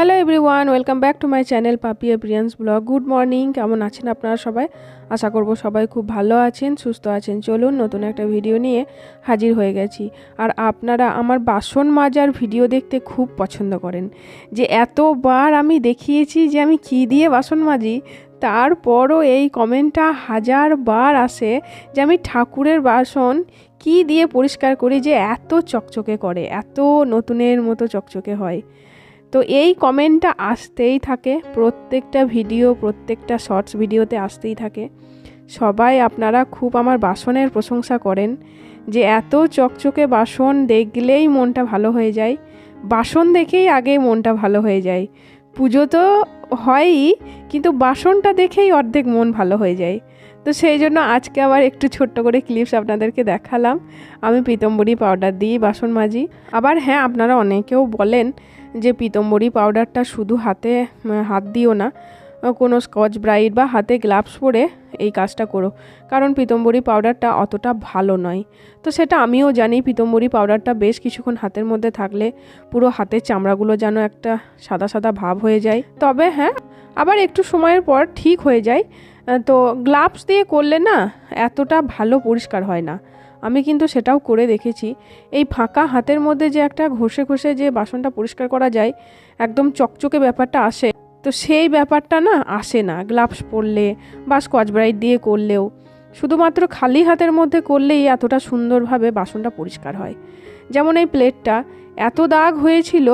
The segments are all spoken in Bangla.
Hello everyone welcome back to my channel Papia Priyans vlog good morning কেমন আছেন আপনারা সবাই? আশা করব সবাই খুব ভালো আছেন, সুস্থ আছেন। চলুন নতুন একটা ভিডিও নিয়ে হাজির হয়ে গেছি। আর আপনারা আমার বাসন মাজার ভিডিও দেখতে খুব পছন্দ করেন। যে এতবার আমি দেখিয়েছি যে আমি কী দিয়ে বাসন মাজি, তারপরও এই কমেন্টটা হাজার বার আসে যে আমি ঠাকুরের বাসন কি দিয়ে পরিষ্কার করি যে এত চকচকে করে, এত নতুনের মতো চকচকে হয়। তো এই কমেন্টটা আসতেই থাকে, প্রত্যেকটা ভিডিও, প্রত্যেকটা শর্টস ভিডিওতে আসতেই থাকে। সবাই আপনারা খুব আমার বাসনের প্রশংসা করেন যে এত চকচকে বাসন দেখলেই মনটা ভালো হয়ে যায়। বাসন দেখেই আগে মনটা ভালো হয়ে যায়। পুজো তো হয়ই, কিন্তু বাসনটা দেখেই অর্ধেক মন ভালো হয়ে যায়। তো সেই জন্য আজকে আবার একটু ছোট্ট করে ক্লিপস আপনাদেরকে দেখালাম। আমি পিতম্বরী পাউডার দিয়েই বাসন মাজি। আবার হ্যাঁ আপনারা অনেকেও বলেন যে পিতম্বরী পাউডারটা শুধু হাতে হাত দিও না, কোনো স্কচ ব্রাইট বা হাতে গ্লাভস পরে এই কাজটা করো। কারণ পিতম্বরী পাউডারটা অতটা ভালো নয়। তো সেটা আমিও জানি, পিতম্বরী পাউডারটা বেশ কিছুক্ষণ হাতের মধ্যে থাকলে পুরো হাতের চামড়াগুলো যেন একটা সাদা সাদা ভাব হয়ে যায়। তবে হ্যাঁ আবার একটু সময়ের পর ঠিক হয়ে যায়। তো গ্লাভস দিয়ে করলে না এতটা ভালো পরিষ্কার হয় না। আমি কিন্তু সেটাও করে দেখেছি। এই ফাঁকা হাতের মধ্যে যে একটা ঘষে ঘষে যে বাসনটা পরিষ্কার করা যায়, একদম চকচকে ব্যাপারটা আসে। তো সেই ব্যাপারটা না আসে না গ্লাভস পরলে বা স্কচ ব্রাইট দিয়ে করলেও। শুধুমাত্র খালি হাতের মধ্যে করলেই এতটা সুন্দরভাবে বাসনটা পরিষ্কার হয়। যেমন এই প্লেটটা এত দাগ হয়েছিল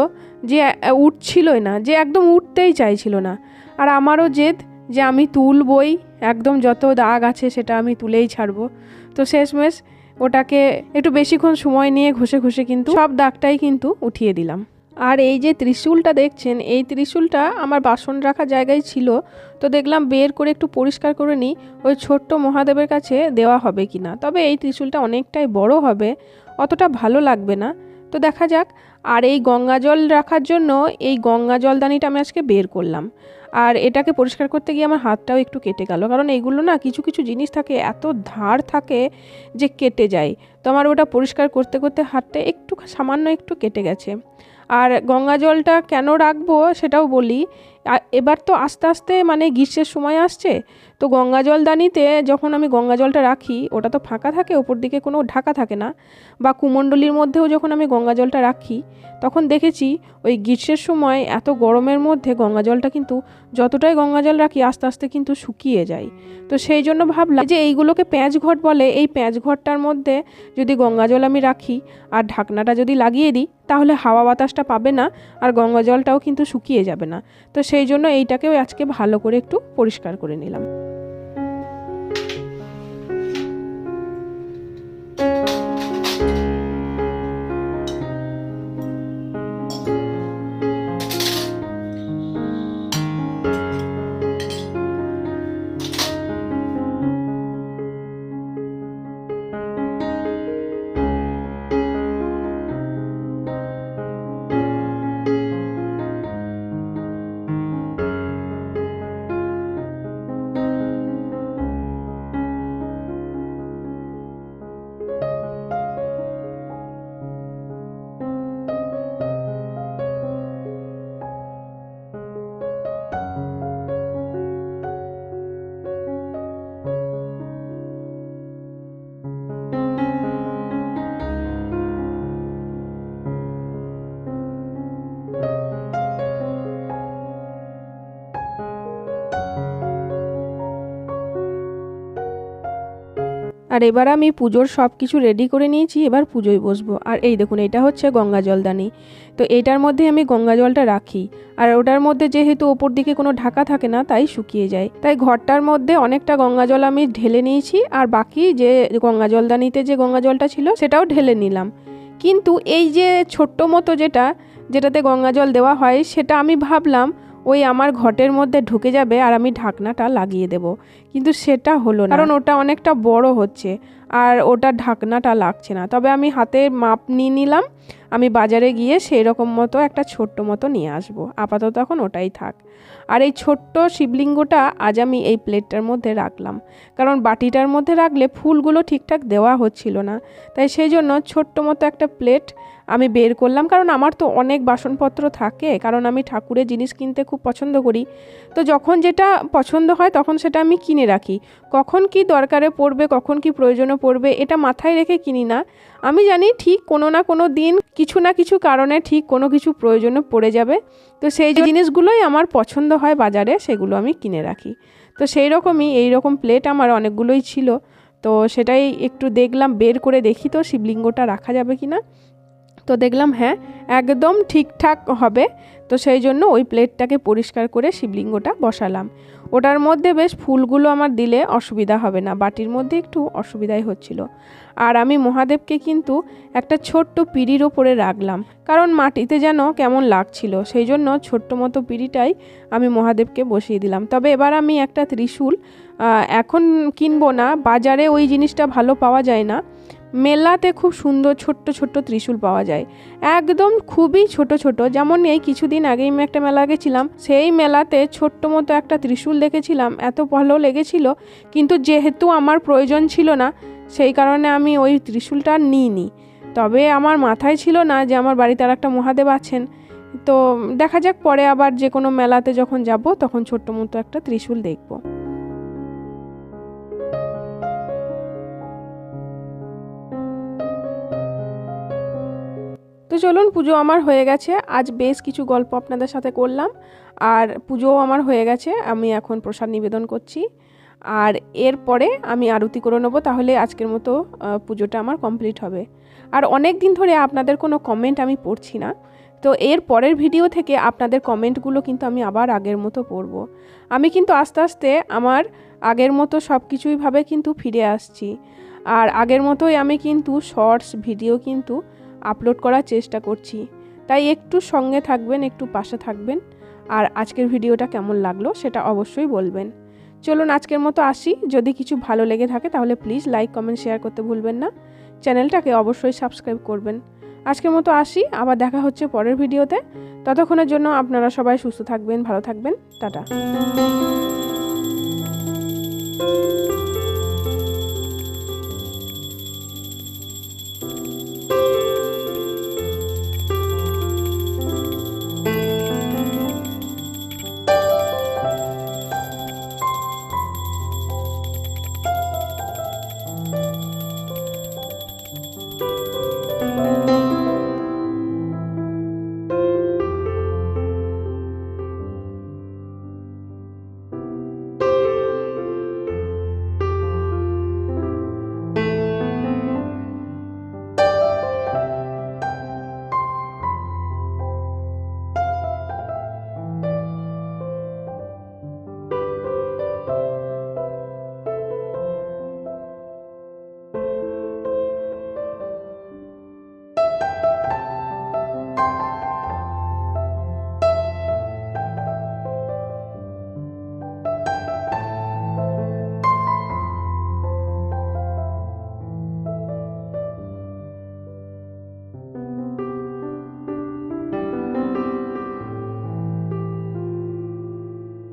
যে উঠছিলই না, যে একদম উঠতেই চাইছিল না। আর আমারও জেদ যে আমি তুলবই, একদম যত দাগ আছে সেটা আমি তুলেই ছাড়বো। তো শেষমেশ ওটাকে একটু বেশিক্ষণ সময় নিয়ে ঘষে ঘষে কিন্তু সব দাগটাই কিন্তু উঠিয়ে দিলাম। আর এই যে ত্রিশূলটা দেখছেন, এই ত্রিশূলটা আমার বাসন রাখা জায়গায় ছিল, তো দেখলাম বের করে একটু পরিষ্কার করে নিই, ওই ছোট্ট মহাদেবের কাছে দেওয়া হবে কি না তবে এই ত্রিশূলটা অনেকটাই বড় হবে, অতটা ভালো লাগবে না। তো দেখা যাক। আর এই গঙ্গা জল রাখার জন্য এই গঙ্গা জলদানিটা আমি আজকে বের করলাম। আর এটাকে পরিষ্কার করতে গিয়ে আমার হাতটাও একটু কেটে গেল। কারণ এইগুলো না কিছু কিছু জিনিস থাকে, এত ধার থাকে যে কেটে যায়। তো আমার ওটা পরিষ্কার করতে করতে হাতটা একটু সামান্য একটু কেটে গেছে। আর গঙ্গা জলটা কেন রাখব সেটাও বলি। এবার তো আস্তে আস্তে মানে গ্রীষ্মের সময় আসছে, তো গঙ্গা জল দানিতে যখন আমি গঙ্গা জলটা রাখি, ওটা তো ফাঁকা থাকে, ওপর দিকে কোনো ঢাকা থাকে না, বা কুমণ্ডলির মধ্যেও যখন আমি গঙ্গা জলটা রাখি, তখন দেখেছি ওই গ্রীষ্মের সময় এত গরমের মধ্যে গঙ্গা জলটা কিন্তু যতটাই গঙ্গা জল রাখি, আস্তে আস্তে কিন্তু শুকিয়ে যায়। তো সেই জন্য ভাবলাম যে এইগুলোকে প্যাঁচ ঘট বলে, এই প্যাঁচ ঘরটার মধ্যে যদি গঙ্গা জল আমি রাখি, আর ঢাকনাটা যদি লাগিয়ে দিই, তাহলে হাওয়া বাতাসটা পাবে না, আর গঙ্গা জলটাও কিন্তু শুকিয়ে যাবে না। তো সেই জন্য এইটাকেও আজকে ভালো করে একটু পরিষ্কার করে নিলাম। আর এবার আমি পুজোর সব কিছু রেডি করে নিয়েছি, এবার পুজোয় বসবো। আর এই দেখুন, এটা হচ্ছে গঙ্গা জলদানি তো এটার মধ্যে আমি গঙ্গা জলটা রাখি। আর ওটার মধ্যে যেহেতু ওপর দিকে কোনো ঢাকা থাকে না, তাই শুকিয়ে যায়। তাই ঘরটার মধ্যে অনেকটা গঙ্গা জল আমি ঢেলে নিয়েছি, আর বাকি যে গঙ্গা জলদানিতে যে গঙ্গা জলটা ছিল, সেটাও ঢেলে নিলাম। কিন্তু এই যে ছোট্ট মতো যেটা, যেটাতে গঙ্গা জল দেওয়া হয়, সেটা আমি ভাবলাম ওই আমার ঘটের মধ্যে ঢুকে যাবে আর আমি ঢাকনাটা লাগিয়ে দেব। কিন্তু সেটা হলো না। কারণ ওটা অনেকটা বড় হচ্ছে আর ওটা ঢাকনাটা লাগছে না। তবে আমি হাতে মাপ নিয়ে নিলাম। আমি বাজারে গিয়ে সেই রকম মতো একটা ছোট্ট মতো নিয়ে আসব। আপাতত এখন ওটাই থাক। আর এই ছোট্ট শিবলিঙ্গটা আজ আমি এই প্লেটটার মধ্যে রাখলাম। কারণ বাটিটার মধ্যে রাখলে ফুলগুলো ঠিকঠাক দেওয়া হচ্ছিল না। তাই সেই জন্য ছোট্ট মতো একটা প্লেট আমি বের করলাম, কারণ আমার তো অনেক বাসনপত্র থাকে, কারণ আমি ঠাকুরের জিনিস কিনতে খুব পছন্দ করি। তো যখন যেটা পছন্দ হয়, তখন সেটা আমি কিনে রাখি। কখন কি দরকারে পড়বে, কখন কি প্রয়োজনে পড়বে, এটা মাথায় রেখে কিনি না। আমি জানি ঠিক কোনো না কোনো দিন কিছু না কিছু কারণে ঠিক কোনো কিছু প্রয়োজনে পড়ে যাবে। তো সেই যে জিনিসগুলোই আমার পছন্দ হয় বাজারে, সেগুলো আমি কিনে রাখি। তো সেই রকমই, এই রকম প্লেট আমার অনেকগুলোই ছিল। তো সেটাই একটু দেখলাম, বের করে দেখি তো শিবলিঙ্গটা রাখা যাবে কি না তো দেখলাম হ্যাঁ একদম ঠিকঠাক হবে। তো সেই জন্য ওই প্লেটটাকে পরিষ্কার করে শিবলিঙ্গটা বসালাম। ওটার মধ্যে বেশ ফুলগুলো আমার দিলে অসুবিধা হবে না, বাটির মধ্যে একটু অসুবিধাই হচ্ছিল। আর আমি মহাদেবকে কিন্তু একটা ছোট্ট পিঁড়ির ওপরে রাখলাম, কারণ মাটিতে যেন কেমন লাগছিল। সেই জন্য ছোট্ট মতো পিঁড়িটাই আমি মহাদেবকে বসিয়ে দিলাম। তবে এবার আমি একটা ত্রিশূল এখন কিনবো না। বাজারে ওই জিনিসটা ভালো পাওয়া যায় না। মেলাতে খুব সুন্দর ছোট্ট ছোট্ট ত্রিশূল পাওয়া যায়। একদম খুবই ছোট ছোট। যেমন এই কিছুদিন আগেই আমি একটা মেলা গেছিলাম, সেই মেলাতে ছোট্ট মতো একটা ত্রিশূল দেখেছিলাম। এত ভালো লেগেছিল, কিন্তু যেহেতু আমার প্রয়োজন ছিল না, সেই কারণে আমি ওই ত্রিশূলটা নিইনি। তবে আমার মাথায় ছিল না যে আমার বাড়িতে আর একটা মহাদেব আছেন। তো দেখা যাক পরে আবার যে কোনো মেলাতে যখন যাব, তখন ছোট্ট মতো একটা ত্রিশূল দেখব। তো চলুন, পুজো আমার হয়ে গেছে। আজ বেশ কিছু গল্প আপনাদের সাথে করলাম। আর পুজোও আমার হয়ে গেছে, আমি এখন প্রসাদ নিবেদন করছি। আর এরপরে আমি আরতি করে নেব, তাহলে আজকের মতো পুজোটা আমার কমপ্লিট হবে। আর অনেক দিন ধরে আপনাদের কোনো কমেন্ট আমি পড়ছি না। তো এর পরের ভিডিও থেকে আপনাদের কমেন্টগুলো কিন্তু আমি আবার আগের মতো পড়ব। আমি কিন্তু আস্তে আস্তে আমার আগের মতো সব কিছুইভাবে কিন্তু ফিরে আসছি। আর আগের মতোই আমি কিন্তু শর্টস ভিডিও কিন্তু আপলোড করার চেষ্টা করছি। তাই একটু সঙ্গে থাকবেন, একটু পাশে থাকবেন। আর আজকের ভিডিওটা কেমন লাগল সেটা অবশ্যই বলবেন। চলুন আজকের মতো আসি। যদি কিছু ভালো লেগে থাকে তাহলে প্লিজ লাইক কমেন্ট শেয়ার করতে ভুলবেন না। চ্যানেলটাকে অবশ্যই সাবস্ক্রাইব করবেন। আজকের মতো আসি। আবার দেখা হচ্ছে পরের ভিডিওতে। ততক্ষণের জন্য আপনারা সবাই সুস্থ থাকবেন, ভালো থাকবেন। টাটা।